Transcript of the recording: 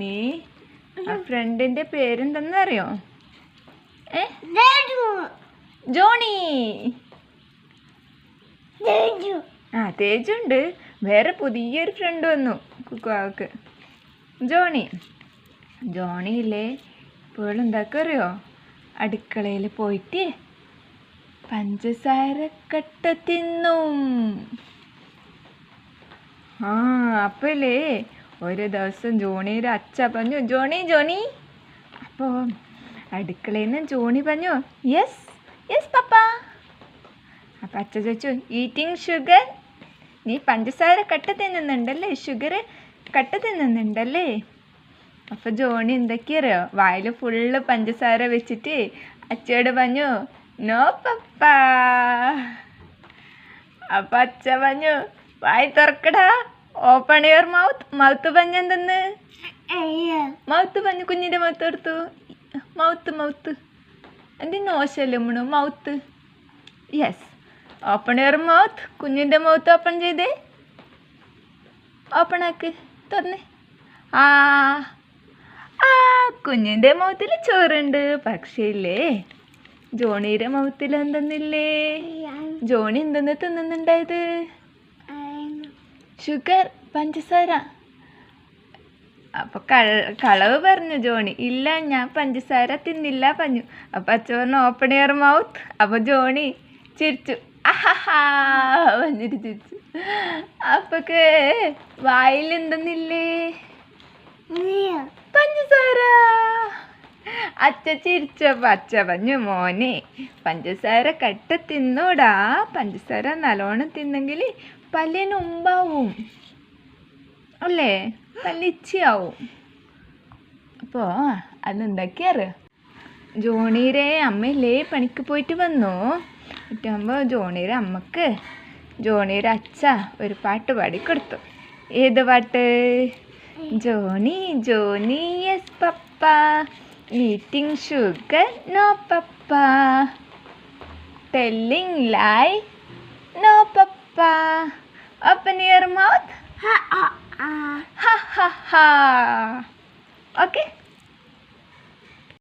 നീ ആ ഫ്രണ്ടിന്റെ പേരെന്തെന്ന് അറിയോ ജോണി. ആ തേജുണ്ട്. വേറെ പുതിയൊരു ഫ്രണ്ട് വന്നു കുക്കുവാക്ക് ജോണി. ജോണിയില്ലേ ഇപ്പോൾ എന്താക്കറിയോ? അടുക്കളയിൽ പോയിട്ട് പഞ്ചസാര കട്ട തിന്നും. ആ അപ്പല്ലേ ഒരു ദിവസം ജോണിയുടെ അച്ഛ പറഞ്ഞു ജോണി ജോണി. അപ്പോൾ അടുക്കളയിൽ നിന്ന് ജോണി പറഞ്ഞു യെസ് യെസ് പപ്പ. അപ്പം അച്ഛ ചോദിച്ചു ഈറ്റിംഗ് ഷുഗർ നീ പഞ്ചസാര കട്ട തിന്നുന്നുണ്ടല്ലേ? ഷുഗർ കട്ട തിന്നുന്നുണ്ടല്ലേ? അപ്പോൾ ജോണി എന്തൊക്കെയറിയോ വായിൽ ഫുള്ള് പഞ്ചസാര വെച്ചിട്ട് അച്ഛയോട് പറഞ്ഞു നോ പപ്പ. അപ്പം അച്ഛ പറഞ്ഞു വായി തുറക്കടാ. ഓപ്പൺ യുവർ മൗത്ത് മൗത്ത് പഞ്ഞെന്തെന്ന് മൗത്ത് പഞ്ഞു കുഞ്ഞിന്റെ മൗത്ത് എടുത്തു മൗത്ത്. മൗത്ത് എന്തി നോശല്ലേ Manu? Mouth. Yes open your mouth കുഞ്ഞിന്റെ മൗത്ത് ഓപ്പൺ ചെയ്തേ. ഓപ്പൺ ആക്ക് തുറന്ന്. ആ ആ കുഞ്ഞിന്റെ മൗത്തിൽ ചോറുണ്ട്. പക്ഷേ ഇല്ലേ ജോണിയുടെ മൗത്തിൽ എന്തെന്നില്ലേ? ജോണി എന്തെന്ന് തിന്നുന്നുണ്ടായത്? ഷുഗർ പഞ്ചസാര. അപ്പൊ കൾ കളവ് പറഞ്ഞു ജോണി. ഇല്ല ഞാൻ പഞ്ചസാര തിന്നില്ല പറഞ്ഞു. അപ്പൊ അച്ഛൻ പറഞ്ഞു ഓപ്പൺ ഇയർ മൗത്ത് അപ്പൊ ജോണി ചിരിച്ചു. അഹഹാ പറഞ്ഞിട്ട് ചിരിച്ചു. അപ്പൊക്കെ വായിൽ എന്തെന്നില്ലേ? അച്ഛ ചിരിച്ച അച്ഛ പറഞ്ഞു മോനെ. പഞ്ചസാര കട്ട തിന്നോടാ. പഞ്ചസാര നല്ലോണം തിന്നെങ്കിൽ പല്ലിന് മുമ്പാവും അല്ലേ? പല്ലിച്ചയാവും. അപ്പോൾ അതെന്തൊക്കെയാറ്? ജോണിയുടെ അമ്മയില്ലേ? പണിക്ക് പോയിട്ട് വന്നു? എന്നിട്ടാകുമ്പോൾ ജോണിയുടെ അമ്മയ്ക്ക് ജോണിയുടെ അച്ഛ ഒരു പാട്ട് പാടിക്കൊടുത്തു. ഏത് പാട്ട്? Johnny Johnny yes papa. Eating sugar? No, Papa. Telling lie? No, Papa. Open your mouth. Ha ha ha. Ha ha ha. Okay.